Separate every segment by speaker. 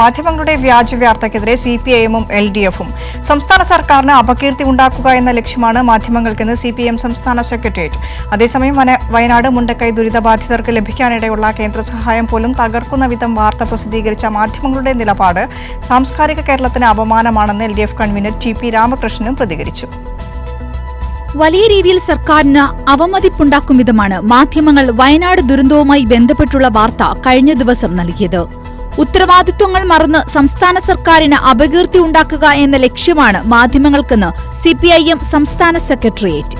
Speaker 1: മാധ്യമങ്ങളുടെ വ്യാജ വാർത്തയ്ക്കെതിരെ സി പി ഐ എമ്മും എൽ ഡി എഫും. സംസ്ഥാന സർക്കാരിന് അപകീർത്തി ഉണ്ടാക്കുക എന്ന ലക്ഷ്യമാണ് മാധ്യമങ്ങൾക്കെന്ന് സി പി എം സംസ്ഥാന സെക്രട്ടേറിയറ്റ്. അതേസമയം വയനാട് മുണ്ടക്കൈ ദുരിതബാധിതർക്ക് ലഭിക്കാനിടയുള്ള കേന്ദ്ര സഹായം പോലും തകർക്കുന്ന വിധം വാർത്ത പ്രസിദ്ധീകരിച്ച മാധ്യമങ്ങളുടെ നിലപാട് സാംസ്കാരിക കേരളത്തിന് അപമാനമാണെന്ന് L D F convener T P രാമകൃഷ്ണനും പ്രതികരിച്ചു.
Speaker 2: വലിയ രീതിയിൽ സർക്കാരിന് അവമതിപ്പുണ്ടാക്കും വിധമാണ് മാധ്യമങ്ങൾ വയനാട് ദുരന്തവുമായി ബന്ധപ്പെട്ടുള്ള വാർത്ത കഴിഞ്ഞ ദിവസം നൽകിയത്. ഉത്തരവാദിത്വങ്ങൾ മറന്ന് സംസ്ഥാന സർക്കാരിന് അപകീർത്തി ഉണ്ടാക്കുക എന്ന ലക്ഷ്യമാണ് മാധ്യമങ്ങൾക്കെന്ന് സിപിഐഎം സംസ്ഥാന സെക്രട്ടേറിയറ്റ്.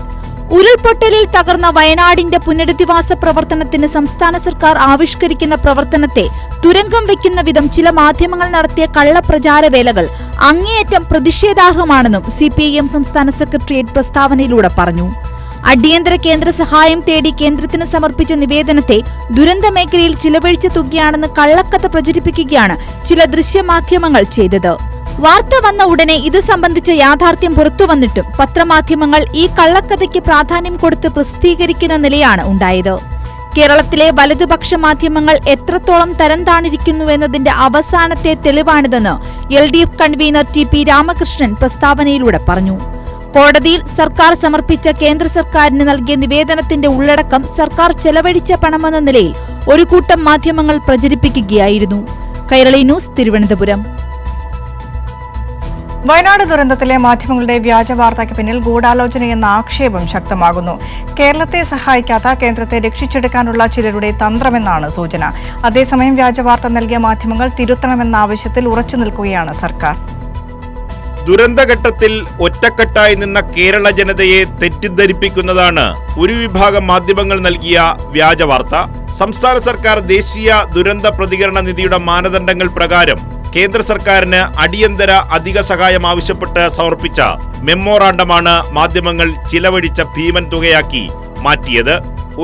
Speaker 2: ഉരുൾപൊട്ടലിൽ തകർന്ന വയനാടിന്റെ പുനരധിവാസ പ്രവർത്തനത്തിന് സംസ്ഥാന സർക്കാർ ആവിഷ്കരിക്കുന്ന പ്രവർത്തനത്തെ തുരങ്കം വെക്കുന്ന വിധം ചില മാധ്യമങ്ങൾ നടത്തിയ കള്ളപ്രചാര വേലകൾ അങ്ങേയറ്റം പ്രതിഷേധാർഹമാണെന്നും സിപിഐഎം സംസ്ഥാന സെക്രട്ടേറിയറ്റ് പ്രസ്താവനയിലൂടെ പറഞ്ഞു. അടിയന്തര കേന്ദ്ര സഹായം തേടി കേന്ദ്രത്തിന് സമർപ്പിച്ച നിവേദനത്തെ ദുരന്ത മേഖലയിൽ ചിലവഴിച്ച തുകയാണെന്ന് കള്ളക്കഥ പ്രചരിപ്പിക്കുകയാണ് ചില ദൃശ്യമാധ്യമങ്ങൾ ചെയ്തത്. വാർത്ത വന്ന ഉടനെ ഇത് സംബന്ധിച്ച യാഥാർത്ഥ്യം പുറത്തുവന്നിട്ടും പത്രമാധ്യമങ്ങൾ ഈ കള്ളക്കഥയ്ക്ക് പ്രാധാന്യം കൊടുത്ത് പ്രസിദ്ധീകരിക്കുന്ന നിലയാണ് ഉണ്ടായത്. കേരളത്തിലെ വലതുപക്ഷ മാധ്യമങ്ങൾ എത്രത്തോളം തരം താണിരിക്കുന്നു എന്നതിന്റെ അവസാനത്തെ തെളിവാണിതെന്ന് L D F convener T P Ramakrishnan പ്രസ്താവനയിലൂടെ പറഞ്ഞു. കോടതിയിൽ സർക്കാർ സമർപ്പിച്ച കേന്ദ്ര സർക്കാരിന് നൽകിയ നിവേദനത്തിന്റെ ഉള്ളടക്കം സർക്കാർ ചെലവഴിച്ച പണമെന്ന നിലയിൽ ഒരു കൂട്ടം മാധ്യമങ്ങൾ പ്രചരിപ്പിക്കുകയായിരുന്നു. കൈരളി ന്യൂസ് തിരുവനന്തപുരം.
Speaker 1: വയനാട് ദുരന്തത്തിലെ മാധ്യമങ്ങളുടെ വ്യാജ വാർത്തയ്ക്ക് പിന്നിൽ ഗൂഢാലോചനയെന്ന ആക്ഷേപം ശക്തമാകുന്നു. കേരളത്തെ സഹായിക്കാത്ത കേന്ദ്രത്തെ രക്ഷിച്ചെടുക്കാനുള്ള ചിലരുടെ തന്ത്രമെന്നാണ് സൂചന. അതേസമയം വ്യാജ വാർത്ത നൽകിയ മാധ്യമങ്ങൾ തിരുത്തണമെന്ന ആവശ്യത്തിൽ ഉറച്ചു നിൽക്കുകയാണ് സർക്കാർ.
Speaker 3: ദുരന്തഘട്ടത്തിൽ ഒറ്റക്കെട്ടായി നിന്ന കേരള ജനതയെ തെറ്റിദ്ധരിപ്പിക്കുന്നതാണ് ഒരു വിഭാഗം മാധ്യമങ്ങൾ നൽകിയ വ്യാജ വാർത്ത. സംസ്ഥാന സർക്കാർ ദേശീയ ദുരന്ത പ്രതികരണ നിധിയുടെ മാനദണ്ഡങ്ങൾ പ്രകാരം കേന്ദ്ര സർക്കാരിന് അടിയന്തര അധിക സഹായം ആവശ്യപ്പെട്ട് സമർപ്പിച്ച മെമ്മോറാണ്ടമാണ് മാധ്യമങ്ങൾ ചിലവഴിച്ച ഭീമൻ തുകയാക്കി മാറ്റിയത്.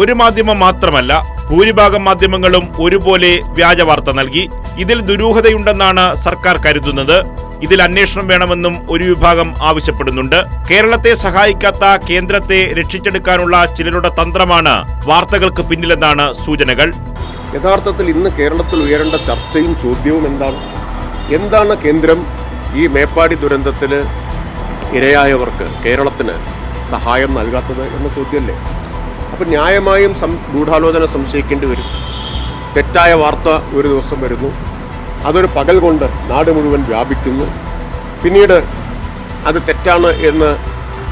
Speaker 3: ഒരു മാധ്യമം മാത്രമല്ല ഭൂരിഭാഗം മാധ്യമങ്ങളും ഒരുപോലെ വ്യാജ വാർത്ത നൽകി. ഇതിൽ ദുരൂഹതയുണ്ടെന്നാണ് സർക്കാർ കരുതുന്നത്. ഇതിൽ അന്വേഷണം വേണമെന്നും ഒരു വിഭാഗം ആവശ്യപ്പെടുന്നുണ്ട്. കേരളത്തെ സഹായിക്കാത്ത കേന്ദ്രത്തെ രക്ഷിച്ചെടുക്കാനുള്ള ചിലരുടെ തന്ത്രമാണ് വാർത്തകൾക്ക് പിന്നിലെന്നാണ് സൂചനകൾ.
Speaker 4: യഥാർത്ഥത്തിൽ ഇന്ന് കേരളത്തിൽ ഉയരേണ്ട ചർച്ചയും ചോദ്യവും എന്താണ്? എന്താണ് കേന്ദ്രം ഈ മേപ്പാടി ദുരന്തത്തിൽ ഇരയായവർക്ക് കേരളത്തിന് സഹായം നൽകാത്തത് എന്ന ചോദ്യമല്ലേ? അപ്പം ന്യായമായും സം ഗൂഢാലോചന സംശയിക്കേണ്ടി വരും. തെറ്റായ വാർത്ത ഒരു ദിവസം വരുന്നു. അതൊരു പകൽ കൊണ്ട് നാട് മുഴുവൻ വ്യാപിക്കുന്നു. പിന്നീട് അത് തെറ്റാണ് എന്ന്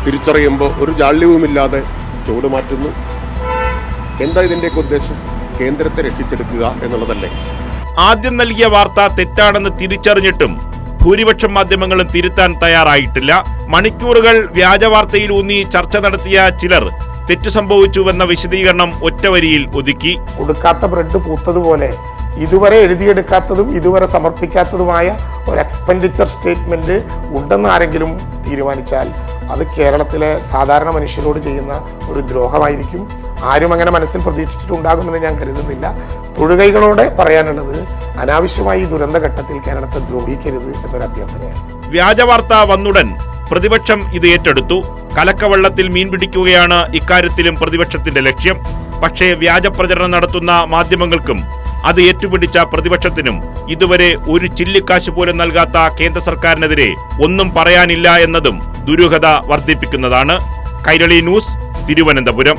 Speaker 4: തിരിച്ചറിയുമ്പോൾ ഒരു ജാള്യവുമില്ലാതെ ചുവട് മാറ്റുന്നു. എന്താ ഇതിന്റെയൊക്കെ ഉദ്ദേശം? കേന്ദ്രത്തെ രക്ഷിച്ചെടുക്കുക എന്നുള്ളതല്ലേ.
Speaker 3: ആദ്യം നൽകിയ വാർത്ത തെറ്റാണെന്ന് തിരിച്ചറിഞ്ഞിട്ടും ഭൂരിപക്ഷം മാധ്യമങ്ങളും തിരുത്താൻ തയ്യാറായിട്ടില്ല. മണിക്കൂറുകൾ വ്യാജവാർത്തയിൽ ഊന്നി ചർച്ച നടത്തിയ ചിലർ തെറ്റു സംഭവിച്ചുവെന്ന വിശദീകരണം ഒറ്റവരിയിൽ ഒതുക്കി.
Speaker 5: കൊടുക്കാത്ത ബ്രെഡ് പൂത്തതുപോലെ ഇതുവരെ എഴുതിയെടുക്കാത്തതും ഇതുവരെ സമർപ്പിക്കാത്തതുമായ ഒരു എക്സ്പെൻഡിച്ചർ സ്റ്റേറ്റ്മെന്റ് ഉണ്ടെന്ന് ആരെങ്കിലും തീരുമാനിച്ചാൽ അത് കേരളത്തിലെ സാധാരണ മനുഷ്യരോട് ചെയ്യുന്ന ഒരു ദ്രോഹമായിരിക്കും. ആരും അങ്ങനെ മനസ്സിൽ പ്രതീക്ഷിച്ചിട്ടുണ്ടാകുമെന്ന് ഞാൻ കരുതുന്നില്ല. തൊഴുകൈകളോടെ പറയാനുള്ളത് അനാവശ്യമായി ദുരന്ത ദുരന്തഘട്ടത്തിൽ കേരളത്തെ ദ്രോഹിക്കരുത് എന്നൊരു അഭ്യർത്ഥനയാണ്.
Speaker 3: വ്യാജവാർത്ത വന്നുടൻ പ്രതിപക്ഷം ഇത് ഏറ്റെടുത്തു. കലക്കവെള്ളത്തിൽ മീൻ പിടിക്കുകയാണ് ഇക്കാര്യത്തിലും പ്രതിപക്ഷത്തിന്റെ ലക്ഷ്യം. പക്ഷേ വ്യാജപ്രചരണം നടത്തുന്ന മാധ്യമങ്ങൾക്കും അത് ഏറ്റുപിടിച്ച പ്രതിപക്ഷത്തിനും ഇതുവരെ ഒരു ചില്ലിക്കാശ് പോലും നൽകാത്ത കേന്ദ്ര സർക്കാരിനെതിരെ ഒന്നും പറയാനില്ല എന്നതും ദുരൂഹത വർദ്ധിപ്പിക്കുന്നതാണ്. കൈരളി ന്യൂസ് തിരുവനന്തപുരം.